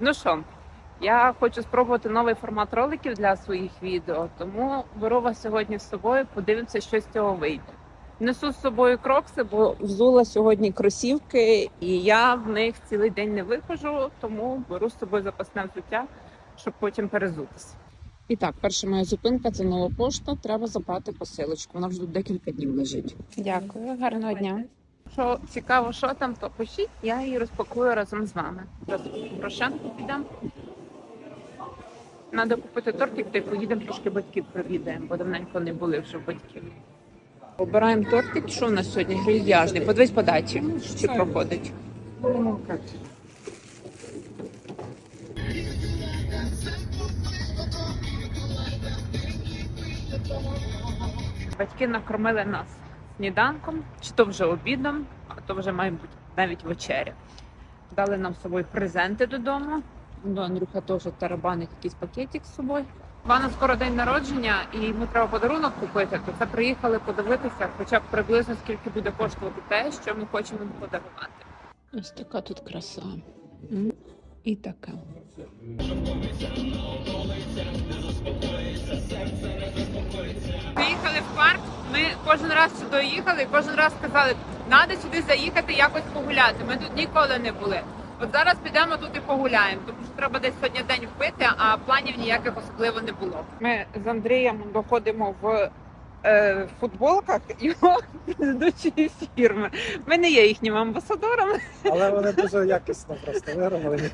Ну що, я хочу спробувати новий формат роликів для своїх відео, тому беру вас сьогодні з собою, подивимося, що з цього вийде. Несу з собою крокси, бо взула сьогодні кросівки, і я в них цілий день не виходжу, тому беру з собою запасне взуття, щоб потім перезутися. І так, перша моя зупинка це нова пошта. Треба забрати посилочку. Вона вже тут декілька днів лежить. Дякую, гарного дня. Що цікаво, що там, то пишіть, я її розпакую разом з вами. Зараз в підемо. Треба купити тортик, та й поїдемо трошки батьків провідаємо, бо давненько не були вже батьків. Обираємо тортик. Що у нас сьогодні? Грильяжний. Подивись подачі, чи проходить. Батьки накормили нас сніданком, чи то вже обідом, а то вже має бути навіть вечеря. Дали нам з собою презенти додому. Ну, Андрюха теж тарабанить якийсь пакетик з собою. У Івана скоро день народження, і йому треба подарунок купити. То це приїхали подивитися, хоча б приблизно скільки буде коштувати те, що ми хочемо подарувати. Ось така тут краса. І така. Кожен раз сюди їхали, і кожен раз сказали, треба сюди заїхати, якось погуляти. Ми тут ніколи не були. От зараз підемо тут і погуляємо, тому що треба десь сьогодні день впити, а планів ніяких особливо не було. Ми з Андрієм доходимо в е, футболках його предыдущої фірми. Ми не є їхніми амбасадорами, Але вони дуже якісно просто виробили.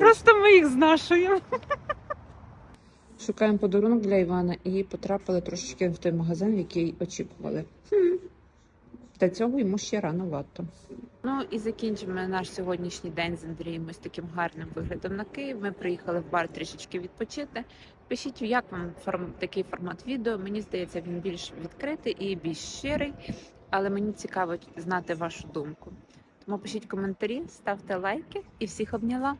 просто ми їх знашуємо. Шукаємо подарунок для Івана і потрапили трошечки в той магазин, в який очікували. Хм. Для цього йому ще рановато. Ну і закінчимо наш сьогоднішній день з Андрієм ось таким гарним виглядом на Київ. Ми приїхали в бар трішечки відпочити. Пишіть, як вам форм такий формат відео. Мені здається, він більш відкритий і більш щирий, але мені цікаво знати вашу думку. Тому пишіть коментарі, ставте лайки і всіх обняла.